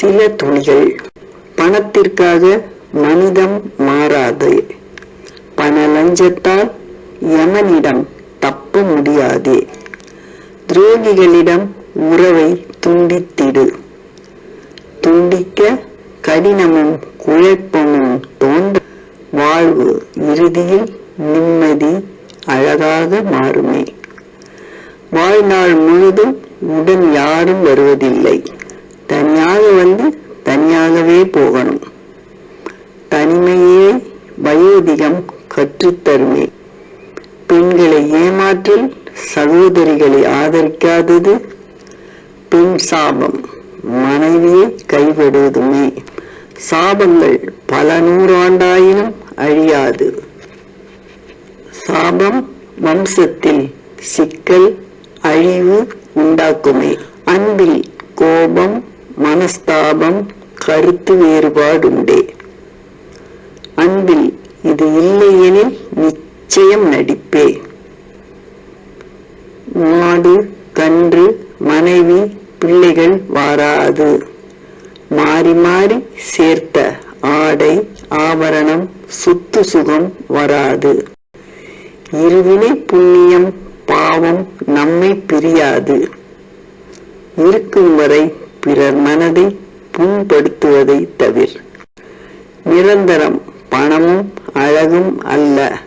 சில துளிகள் பணத்திற்காக மனிதம் மாறாது. பண லஞ்சத்தால் யமனிடம் தப்ப முடியாதே. துரோகிகளிடம் உறவை துண்டித்திடு. துண்டிக்க கடினமும் குழப்பமும் தோன்ற வாழ்வு இறுதியில் நிம்மதி அழகாக மாறுமே. வாழ்நாள் முழுதும் உடன் யாரும் வருவதில்லை. வந்து தனியாகவே போகணும். தனிமையே வயோதிகம் கற்றுத்தருமே. பெண்களை ஏமாற்றல் சகோதரிகளை ஆதரிக்காதது பெண் சாபம். மனைவியை கைவிடுவதுமே. சாபங்கள் பல நூறாண்டாயினும் அழியாது. சாபம் வம்சத்தில் சிக்கல் அழிவு உண்டாக்குமே. மனஸ்தாபம் கருத்து வேறுபாடுண்டே. அன்பில் இது இல்லையெனில் நிச்சயம் நடிப்பே. மாடு கன்று மனைவி பிள்ளைகள் வாராது. மாறி மாறி சேர்த்த ஆடை ஆபரணம் சுத்து சுகம் வராது. இருவினை புண்ணியம் பாவம் நம்மை பிரியாது. இருக்கும் வரை பிறர் மனதை புண்படுத்துவதை தவிர. நிரந்தரம் பணமும் அழகும் அல்ல.